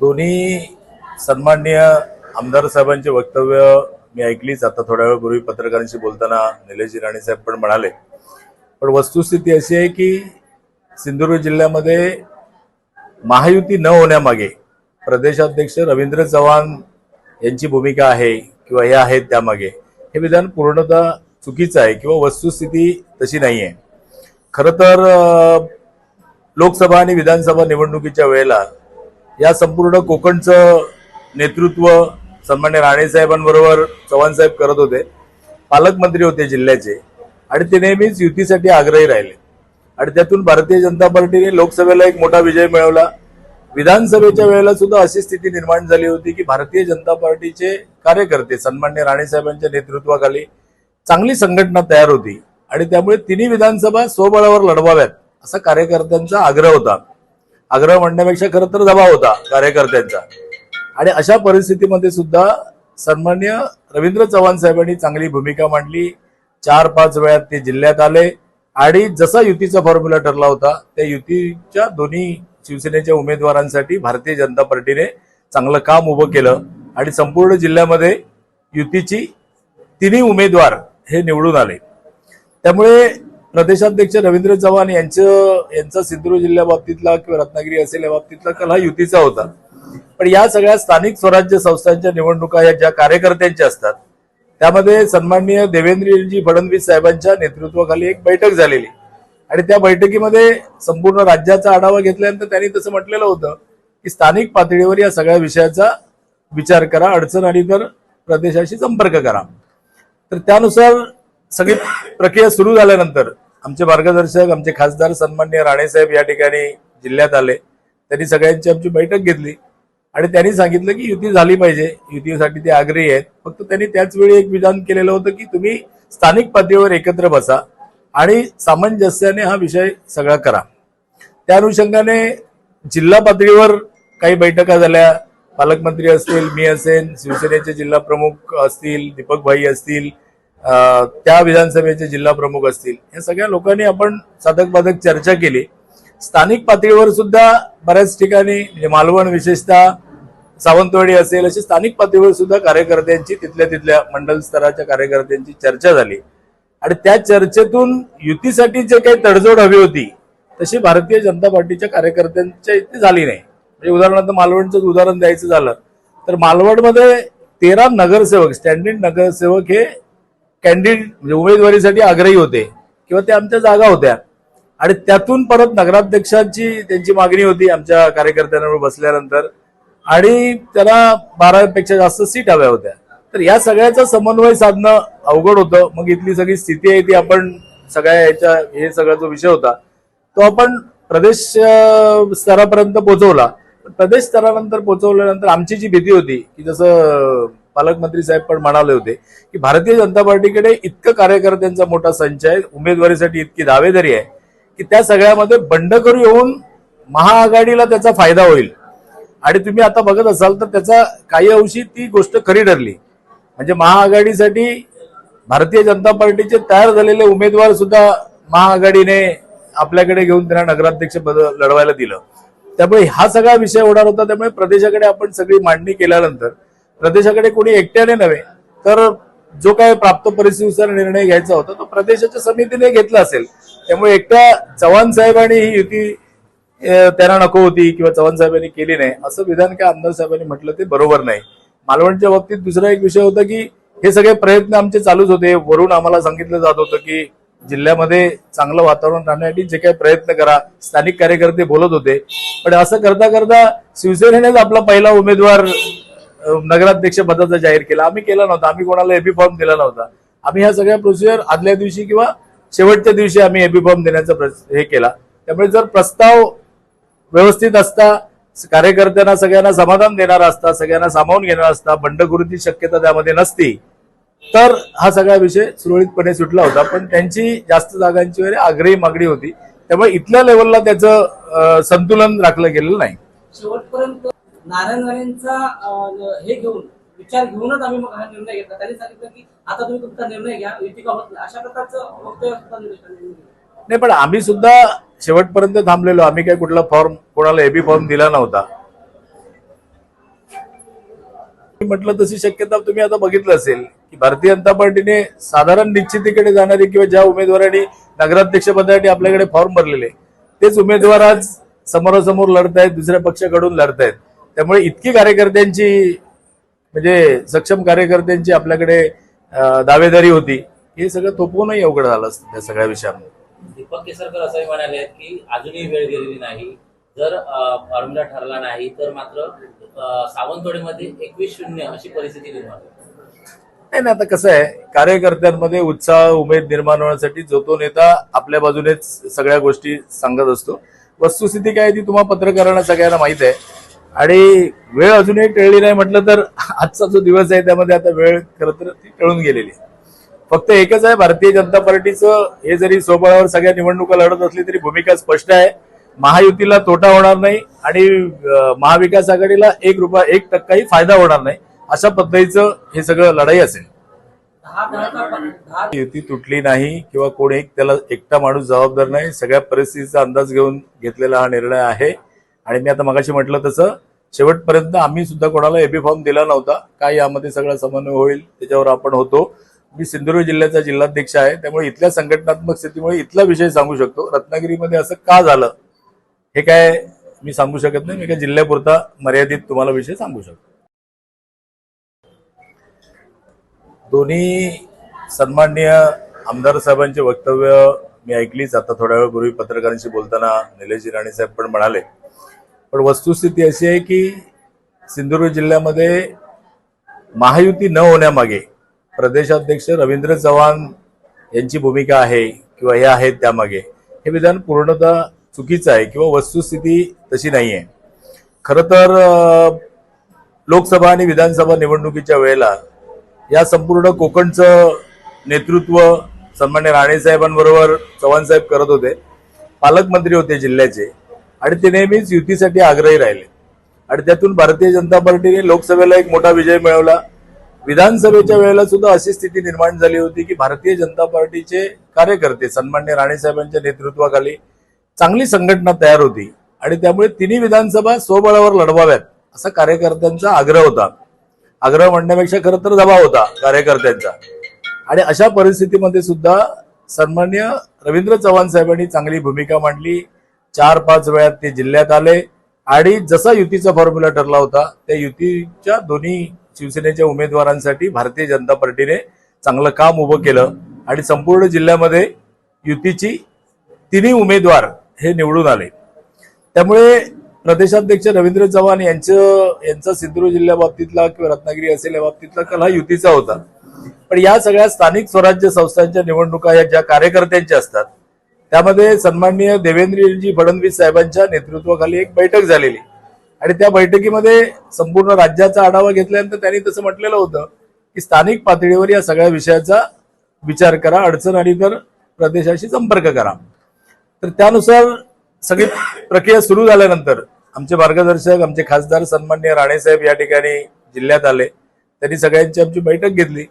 दोन्ही सन्माननीय आमदार साहेबांचे वक्तव्य मी ऐकलीच. आता थोड्या वेळापूर्वी पत्रकारांशी बोलताना निलेशजी राणे साहेब पण म्हणाले. पण वस्तुस्थिती अशी आहे की सिंधुदुर्ग जिल्ह्यामध्ये महायुती न होण्यामागे प्रदेशाध्यक्ष रवींद्र चव्हाण यांची भूमिका आहे किंवा हे आहेत त्यामागे. हे विधान पूर्णतः चुकीचं आहे किंवा वस्तुस्थिती तशी नाही आहे खरं तर लोकसभा आणि विधानसभा निवडणुकीच्या वेळेला या संपूर्ण कोकणचं नेतृत्व सन्मान्य राणे साहेबांबरोबर चव्हाण साहेब करत होते पालकमंत्री होते जिल्ह्याचे आणि ते नेहमीच युतीसाठी आग्रही राहिले. आणि त्यातून भारतीय जनता पार्टीने लोकसभेला एक मोठा विजय मिळवला. विधानसभेच्या वेळेला सुद्धा अशी स्थिती निर्माण झाली होती की भारतीय जनता पार्टीचे कार्यकर्ते सन्मान्य राणे साहेबांच्या नेतृत्वाखाली चांगली संघटना तयार होती. आणि त्यामुळे तिन्ही विधानसभा स्वबळावर लढवाव्यात असा कार्यकर्त्यांचा आग्रह होता. आग्रह म्हणण्यापेक्षा खरं तर दबाव होता कार्यकर्त्यांचा. आणि अशा परिस्थितीमध्ये सुद्धा सन्मान्य रवींद्र चव्हाण साहेबांनी चांगली भूमिका मांडली. चार पाच वेळात ते जिल्ह्यात आले. आणि जसा युतीचा फॉर्म्युला ठरला होता त्या युतीच्या दोन्ही शिवसेनेच्या उमेदवारांसाठी भारतीय जनता पार्टीने चांगलं काम उभं केलं. आणि संपूर्ण जिल्ह्यामध्ये युतीची तिन्ही उमेदवार हे निवडून आले. त्यामुळे प्रदेशाध्यक्ष रवींद्र चव्हाण यांचं यांचा सिंधुदुर्ग जिल्ह्याबाबतीतला किंवा रत्नागिरी असेल या बाबतीतला कल हा युतीचा होता. पण या सगळ्या स्थानिक स्वराज्य संस्थांच्या निवडणुका या ज्या कार्यकर्त्यांच्या असतात त्यामध्ये सन्माननीय देवेंद्रजी फडणवीस साहेबांच्या नेतृत्वाखाली एक बैठक झालेली. आणि त्या बैठकीमध्ये संपूर्ण राज्याचा आढावा घेतल्यानंतर त्यांनी तसं म्हटलेलं होतं की स्थानिक पातळीवर या सगळ्या विषयाचा विचार करा अडचण आली तर प्रदेशाशी संपर्क करा. तर त्यानुसार सगळी प्रक्रिया सुरू झाल्यानंतर आमचे मार्गदर्शक आमचे खासदार सन्मान्य राणेसाहेब या ठिकाणी जिल्ह्यात आले. त्यांनी सगळ्यांची आमची बैठक घेतली आणि त्यांनी सांगितलं की युती झाली पाहिजे. युतीसाठी ते आग्रही आहेत. फक्त त्यांनी त्याच वेळी एक विधान केलेलं होतं की तुम्ही स्थानिक पातळीवर एकत्र बसा आणि सामंजस्याने हा विषय सगळा करा. त्या अनुषंगाने जिल्हा पातळीवर काही बैठका झाल्या. पालकमंत्री असतील मी असेन शिवसेनेचे जिल्हा प्रमुख असतील दीपक भाई असतील त्या विधानसभेचे जिल्हा प्रमुख असतील. या सगळ्या लोकांनी आपण साधक बाधक चर्चा केली. स्थानिक पातळीवर सुद्धा बऱ्याच ठिकाणी म्हणजे मालवण विशेषतः सावंतवाडी असेल अशी स्थानिक पातळीवर सुद्धा कार्यकर्त्यांची तिथल्या तिथल्या मंडल स्तराच्या कार्यकर्त्यांची चर्चा झाली. आणि त्या चर्चेतून युतीसाठी जे काही तडजोड हवी होती तशी भारतीय जनता पार्टीच्या कार्यकर्त्यांच्या इथे झाली नाही. म्हणजे उदाहरणार्थ मालवणचं उदाहरण द्यायचं झालं तर मालवणमध्ये तेरा नगरसेवक स्टँडिंग नगरसेवक हे कॅन्डिडेट म्हणजे उमेदवारीसाठी आग्रही होते किंवा त्या आमच्या जागा होत्या. आणि त्यातून परत नगराध्यक्षांची त्यांची मागणी होती आमच्या कार्यकर्त्यांवर बसल्यानंतर. आणि त्याला बारापेक्षा जास्त सीट हव्या होत्या. तर या सगळ्याचा समन्वय साधणं अवघड होतं. मग इथली सगळी स्थिती आहे ती आपण सगळ्या याच्या हे सगळा जो विषय होता तो आपण प्रदेश स्तरापर्यंत पोहोचवला. प्रदेश स्तरानंतर पोहोचवल्यानंतर आमची जी भीती होती की जसं पालकमंत्री साहेब पण म्हणाले होते की भारतीय जनता पार्टीकडे इतकं कार्यकर्त्यांचा मोठा संच आहे उमेदवारीसाठी इतकी दावेदारी आहे की त्या सगळ्यामध्ये बंडखोर येऊन महाआघाडीला त्याचा फायदा होईल. आणि तुम्ही आता बघत असाल तर त्याचा काही अंशी ती गोष्ट खरी ठरली. म्हणजे महाआघाडीसाठी भारतीय जनता पार्टीचे तयार झालेले उमेदवार सुद्धा महाआघाडीने आपल्याकडे घेऊन त्यांना नगराध्यक्ष पद लढवायला दिलं. त्यामुळे हा सगळा विषय होणार होता त्यामुळे प्रदेशाकडे आपण सगळी मांडणी केल्यानंतर प्रदेशाकडे कोणी एकट्याने नव्हे तर जो काय प्राप्त परिस्थितीनुसार निर्णय घ्यायचा होता तो प्रदेशाच्या समितीने घेतला असेल. त्यामुळे एकट्या चव्हाण साहेबांनी ही युती त्यांना नको होती किंवा चव्हाण साहेबांनी केली नाही असं विधान काय आमदार साहेबांनी म्हटलं ते बरोबर नाही. मालवणच्या बाबतीत दुसरा एक विषय होता की हे सगळे प्रयत्न आमचे चालूच होते. वरून आम्हाला सांगितलं जात होतं की जिल्ह्यामध्ये चांगलं वातावरण राहण्यासाठी जे काही प्रयत्न करा स्थानिक कार्यकर्ते बोलत होते. पण असं करता करता शिवसेनेनेच आपला पहिला उमेदवार नगराध्यक्ष पदाचा जाहीर केला. आम्ही केला नव्हता. आम्ही कोणाला एपी फॉर्म दिला नव्हता. आम्ही ह्या सगळ्या प्रोसिजर आदल्या दिवशी किंवा शेवटच्या दिवशी आम्ही एपी फॉर्म देण्याचा हे केला. त्यामुळे जर प्रस्ताव व्यवस्थित असता कार्यकर्त्यांना सगळ्यांना समाधान देणारा असता सगळ्यांना सामावून घेणारा असता बंडखोरीची शक्यता त्यामध्ये नसती तर हा सगळा विषय सुरळीतपणे सुटला होता. पण त्यांची जास्त जागांची वगैरे आग्रही मागणी होती. त्यामुळे इथल्या लेवलला त्याचं संतुलन राखलं गेलेलं नाही. शेवटपर्यंत नारायणवाडींचा हे घेऊन विचार घेऊनच आम्ही मग हा निर्णय घेतला. त्यांनी सांगितलं की आता तुम्ही तुमचा निर्णय घ्या युती का होत नाही अशा प्रकारचं वक्तव्य सुद्धा नाही पण आम्ही सुद्धा शेवटपर्यंत थांबलेलो. आम्ही काही कुठला फॉर्म कोणाला एबी फॉर्म दिला नव्हता. म्हटलं तशी शक्यता तुम्ही आता बघितलं असेल की भारतीय जनता पार्टीने साधारण निश्चितीकडे जाणारी किंवा ज्या उमेदवारांनी नगराध्यक्ष पदासाठी आपल्याकडे फॉर्म भरलेले तेच उमेदवार आज समोरासमोर लढतायत दुसऱ्या पक्षाकडून लढतायत. त्यामुळे इतकी कार्यकर्त्यांची म्हणजे सक्षम कार्यकर्त्यांची आपल्याकडे दावेदारी होती. हे सगळं थोपवूनही अवघड झालं असतं त्या सगळ्या विषयांमध्ये दीपक केसरकर असंही म्हणाले की अजूनही वेळ गेलेली नाही. जर फॉर्म्युला ठरला नाही तर मात्र सावंतवाडीमध्ये एकवीस शून्य अशी परिस्थिती निर्माण नाही ना आता कसं आहे कार्यकर्त्यांमध्ये उत्साह उमेद निर्माण होण्यासाठी जो तो नेता आपल्या बाजूनेच सगळ्या गोष्टी सांगत असतो. वस्तुस्थिती काय ती तुम्हा पत्रकारांना सगळ्यांना माहीत आहे. आणि वेळ अजूनही टळली नाही म्हटलं तर आजचा जो दिवस आहे त्यामध्ये आता वेळ खरं तर ती टळून गेलेली आहे. फक्त एकच आहे भारतीय जनता पार्टीचं हे जरी सोबळावर सगळ्या निवडणुका लढत असली तरी भूमिका स्पष्ट आहे. महायुतीला तोटा होणार नाही आणि महाविकास आघाडीला एक रुपया एक टक्काही फायदा होणार नाही अशा पद्धतीचं हे सगळं लढाई असेल. युती तुटली नाही किंवा कोणी त्याला एकटा माणूस जबाबदार नाही सगळ्या परिस्थितीचा अंदाज घेऊन घेतलेला हा निर्णय आहे. आणि मी आता मगाशी म्हटलं तसं शेवटपर्यंत आम्ही सुद्धा कोणाला एबी फॉर्म दिला नव्हता. काय यामध्ये सगळा समन्वय होईल त्याच्यावर आपण होतो. मी सिंधुदुर्ग जिल्ह्याचा जिल्हाध्यक्ष आहे त्यामुळे इथल्या संघटनात्मक स्थितीमुळे इथला विषय सांगू शकतो. रत्नागिरीमध्ये असं का झालं हे काय मी सांगू शकत नाही. मी काय जिल्ह्यापुरता मर्यादित तुम्हाला विषय सांगू शकतो. दोन्ही सन्माननीय आमदार साहेबांचे वक्तव्य मी ऐकलीच. आता थोड्या वेळपूर्वी पत्रकारांशी बोलताना निलेश राणे साहेब पण म्हणाले पण वस्तुस्थिती अशी आहे की सिंधुदुर्ग जिल्ह्यामध्ये महायुती न होण्यामागे प्रदेशाध्यक्ष रवींद्र चव्हाण यांची भूमिका आहे किंवा हे आहेत त्यामागे हे विधान पूर्णतः चुकीचं आहे किंवा वस्तुस्थिती तशी नाही आहे खरं तर लोकसभा आणि विधानसभा निवडणुकीच्या वेळेला या संपूर्ण कोकणचं नेतृत्व सन्मान्य राणेसाहेबांबरोबर चव्हाण साहेब करत होते. पालकमंत्री होते जिल्ह्याचे. आणि ते नेहमीच युतीसाठी आग्रही राहिले. आणि त्यातून भारतीय जनता पार्टीने लोकसभेला एक मोठा विजय मिळवला. विधानसभेच्या वेळेला सुद्धा अशी स्थिती निर्माण झाली होती की भारतीय जनता पार्टीचे कार्यकर्ते सन्मान्य राणेसाहेबांच्या नेतृत्वाखाली चांगली संघटना तयार होती. आणि त्यामुळे तिन्ही विधानसभा स्वबळावर लढवाव्यात असा कार्यकर्त्यांचा आग्रह होता. आग्रह म्हणण्यापेक्षा खरं तर दबाव होता कार्यकर्त्यांचा. आणि अशा परिस्थितीमध्ये सुद्धा सन्मान्य रवींद्र चव्हाण साहेबांनी चांगली भूमिका मांडली. चार पाच वेळात ते जिल्ह्यात आले. आणि जसा युतीचा फॉर्म्युला ठरला होता त्या युतीच्या दोन्ही शिवसेनेच्या उमेदवारांसाठी भारतीय जनता पार्टीने चांगलं काम उभं केलं. आणि संपूर्ण जिल्ह्यामध्ये युतीची तिन्ही उमेदवार हे निवडून आले. त्यामुळे प्रदेशाध्यक्ष रवींद्र चव्हाण यांचं यांचा सिंधुदुर्ग जिल्ह्या बाबतीतला किंवा रत्नागिरी असेल या बाबतीतला कल हा युतीचा होता. पण या सगळ्या स्थानिक स्वराज्य संस्थांच्या निवडणुका या ज्या कार्यकर्त्यांच्या असतात त्यामध्ये सन्माननीय देवेंद्रजी फडणवीस साहेबांच्या नेतृत्वाखाली एक बैठक झालेली. आणि त्या बैठकीमध्ये संपूर्ण राज्याचा आढावा घेतल्यानंतर त्यांनी तसं म्हटलेलं होतं की स्थानिक पातळीवर या सगळ्या विषयाचा विचार करा अडचण आली तर प्रदेशाशी संपर्क करा. तर त्यानुसार सगळी प्रक्रिया सुरू झाल्यानंतर आमचे मार्गदर्शक आमचे खासदार सन्मान्य राणेसाहेब या ठिकाणी जिल्ह्यात आले. त्यांनी सगळ्यांची आमची बैठक घेतली.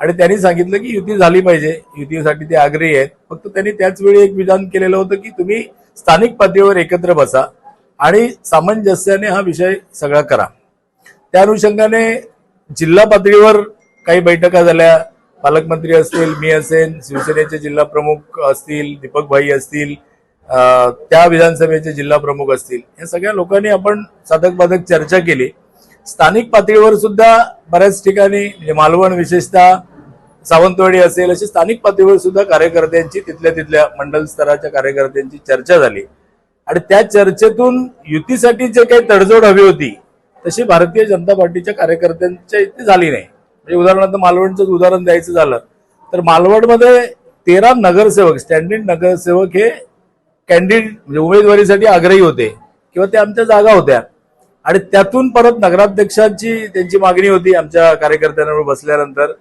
आणि त्यांनी सांगितलं की युती झाली पाहिजे. युतीसाठी ते आग्रही आहेत. फक्त त्यांनी त्याच वेळी एक विधान केलेलं होतं की तुम्ही स्थानिक पातळीवर एकत्र बसा आणि सामंजस्याने हा विषय सगळा करा. त्या अनुषंगाने जिल्हा पातळीवर काही बैठका झाल्या. पालकमंत्री असतील मी असेल शिवसेनेचे जिल्हा प्रमुख असतील दीपक भाई असतील त्या विधानसभेचे जिल्हा प्रमुख असतील. या सगळ्या लोकांनी आपण साधक बाधक चर्चा केली. स्थानिक पातळीवर सुद्धा बऱ्याच ठिकाणी म्हणजे मालवण विशेषतः सावंतवाडी असेल अशी स्थानिक पातळीवर सुद्धा कार्यकर्त्यांची तिथल्या तिथल्या मंडल स्तराच्या कार्यकर्त्यांची चर्चा झाली. आणि त्या चर्चेतून युतीसाठी जे काही तडजोड हवी होती तशी भारतीय जनता पार्टीच्या कार्यकर्त्यांच्या इथे झाली नाही. म्हणजे उदाहरणार्थ मालवणचं उदाहरण द्यायचं झालं तर मालवणमध्ये तेरा नगरसेवक स्टँडिंग नगरसेवक हे कॅन्डिडेट म्हणजे उमेदवारीसाठी आग्रही होते किंवा ते आमच्या जागा होत्या. आणि त्यातून परत नगराध्यक्षांची त्यांची मागणी होती आमच्या कार्यकर्त्यांवर बसल्यानंतर.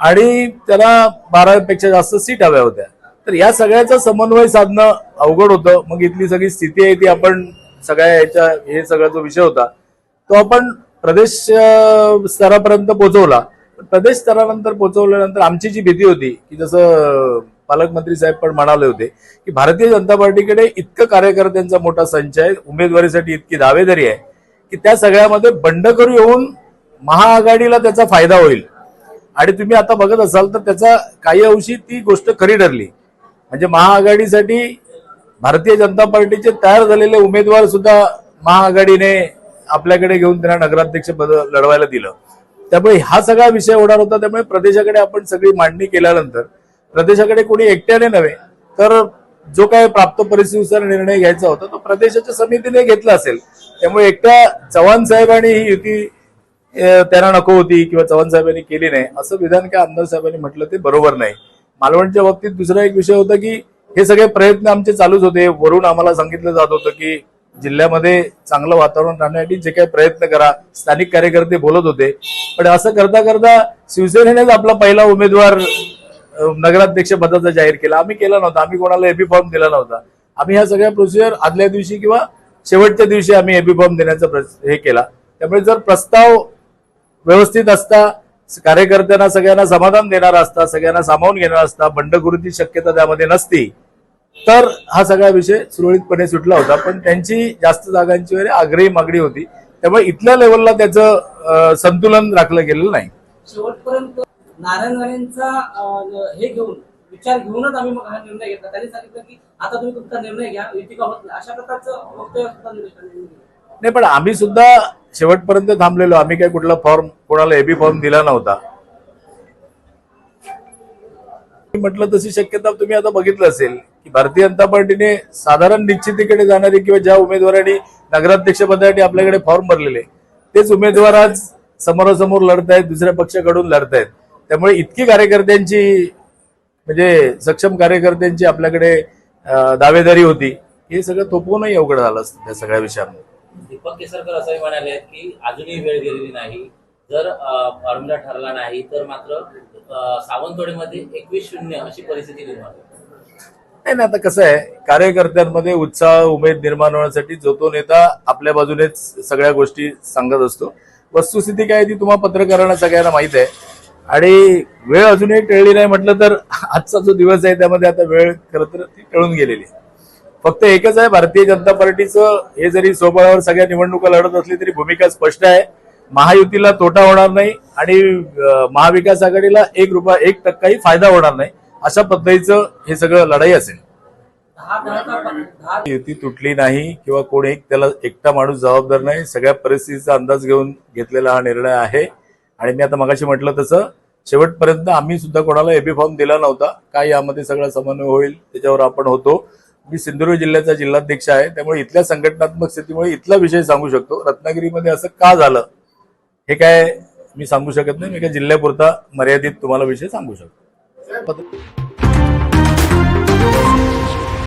आणि त्याला बारापेक्षा जास्त सीट हव्या होत्या. तर या सगळ्याचा समन्वय साधणं अवघड होतं. मग इथली सगळी स्थिती आहे ती आपण सगळ्या याच्या हे सगळा जो विषय होता तो आपण प्रदेश स्तरापर्यंत पोहोचवला. प्रदेश स्तरानंतर पोहोचवल्यानंतर आमची जी भीती होती की जसं पालकमंत्री साहेब पण म्हणाले होते की भारतीय जनता पार्टीकडे इतकं कार्यकर्त्यांचा मोठा संच आहे उमेदवारीसाठी इतकी दावेदारी आहे की त्या सगळ्यामध्ये बंडखोर येऊन महाआघाडीला त्याचा फायदा होईल. आणि तुम्ही आता बघत असाल तर त्याचा काही अंशी ती गोष्ट खरी ठरली. म्हणजे महाआघाडीसाठी भारतीय जनता पार्टीचे तयार झालेले उमेदवार सुद्धा महाआघाडीने आपल्याकडे घेऊन त्यांना नगराध्यक्ष पद लढवायला दिलं. त्यामुळे हा सगळा विषय होणार होता. त्यामुळे प्रदेशाकडे आपण सगळी मांडणी केल्यानंतर प्रदेशाकडे कोणी एकट्याने नव्हे तर जो काय प्राप्त परिस्थितीनुसार निर्णय घ्यायचा होता तो प्रदेशाच्या समितीने घेतला असेल. त्यामुळे एकट्या चव्हाण साहेबांनी ही युती त्यांना नको होती किंवा चव्हाण साहेबांनी केली नाही असं विधान काय आमदार साहेबांनी म्हटलं ते बरोबर नाही. मालवणच्या बाबतीत दुसरा एक विषय होता की हे सगळे प्रयत्न आमचे चालूच होते. वरून आम्हाला सांगितलं जात होतं की जिल्ह्यामध्ये चांगलं वातावरण राहण्यासाठी जे काही प्रयत्न करा. स्थानिक कार्यकर्ते बोलत होते. पण असं करता करता शिवसेनेनेच आपला पहिला उमेदवार नगराध्यक्ष पदाचा जाहीर केला. आम्ही केला नव्हता. आम्ही कोणाला एबी फॉर्म दिला नव्हता. आम्ही ह्या सगळ्या प्रोसिजर आदल्या दिवशी किंवा शेवटच्या दिवशी आम्ही एपी फॉर्म देण्याचा हे केला. त्यामुळे जर प्रस्ताव व्यवस्थित असता कार्यकर्त्यांना सगळ्यांना समाधान देणारा असता सगळ्यांना सामावून घेणारा असता बंडखोरीची शक्यता त्यामध्ये नसती तर हा सगळा विषय सुरळीतपणे सुटला होता. पण त्यांची जास्त जागांची वगैरे आग्रही मागणी होती. त्यामुळे इथल्या लेवलला त्याचं संतुलन राखलं गेलेलं नाही. शेवटपर्यंत नारायण हे घेऊन विचार घेऊनच आम्ही मग हा निर्णय घेतला. त्यांनी सांगितलं की आता तुम्ही तुमचा निर्णय घ्या युतिका होत नाही अशा प्रकारचं वक्तव्य सुद्धा नाही पण आम्ही सुद्धा शेवटपर्यंत थांबलेलो. आम्ही काही कुठला फॉर्म कोणाला एबी फॉर्म दिला नव्हता. म्हटलं तशी शक्यता तुम्ही आता बघितलं असेल की भारतीय जनता पार्टीने साधारण निश्चितीकडे जाणारी किंवा ज्या उमेदवारांनी नगराध्यक्ष पदासाठी आपल्याकडे फॉर्म भरलेले तेच उमेदवार आज समोरासमोर लढतायत दुसऱ्या पक्षाकडून लढतायत. त्यामुळे इतकी कार्यकर्त्यांची म्हणजे सक्षम कार्यकर्त्यांची आपल्याकडे दावेदारी होती. हे सगळं थोपवूनही अवघड झालं असतं त्या सगळ्या विषयांमध्ये दीपक केसरकर असंही म्हणाले आहेत की अजूनही वेळ गेलेली नाही. जर फॉर्म्युला ठरला नाही तर मात्र सावंतवाडीमध्ये एकवीस शून्य अशी परिस्थिती निर्माण नाही ना आता कसं आहे कार्यकर्त्यांमध्ये उत्साह उमेद निर्माण होण्यासाठी जो तो नेता आपल्या बाजूनेच सगळ्या गोष्टी सांगत असतो. वस्तुस्थिती काय ती तुम्हा पत्रकारांना सगळ्यांना माहीत आहे. आणि वेळ अजूनही टळली नाही म्हटलं तर आजचा जो दिवस आहे त्यामध्ये आता वेळ खरं तर ती टळून गेलेली आहे. फक्त एकच आहे भारतीय जनता पार्टीचं हे जरी सोबळावर सगळ्या निवडणुका लढत असली तरी भूमिका स्पष्ट आहे. महायुतीला तोटा होणार नाही आणि महाविकास आघाडीला एक रुपया एक टक्काही फायदा होणार नाही. अशा पद्धतीचं हे सगळं लढाई असेल. युती तुटली नाही किंवा कोणी त्याला एकटा माणूस जबाबदार नाही सगळ्या परिस्थितीचा अंदाज घेऊन घेतलेला हा निर्णय आहे. आणि मी आता मगाशी म्हटलं तसं शेवटपर्यंत आम्ही सुद्धा कोणाला एबी फॉर्म दिला नव्हता. काय यामध्ये सगळा समन्वय होईल त्याच्यावर आपण होतो. मी सिंधुदुर्ग जिल्ह्याचा जिल्हाध्यक्ष आहे त्यामुळे इथल्या संघटनात्मक स्थितीमुळे इथला विषय सांगू शकतो. रत्नागिरीमध्ये असं का झालं हे काय मी सांगू शकत नाही. मी काय जिल्ह्यापुरता मर्यादित तुम्हाला विषय सांगू शकतो.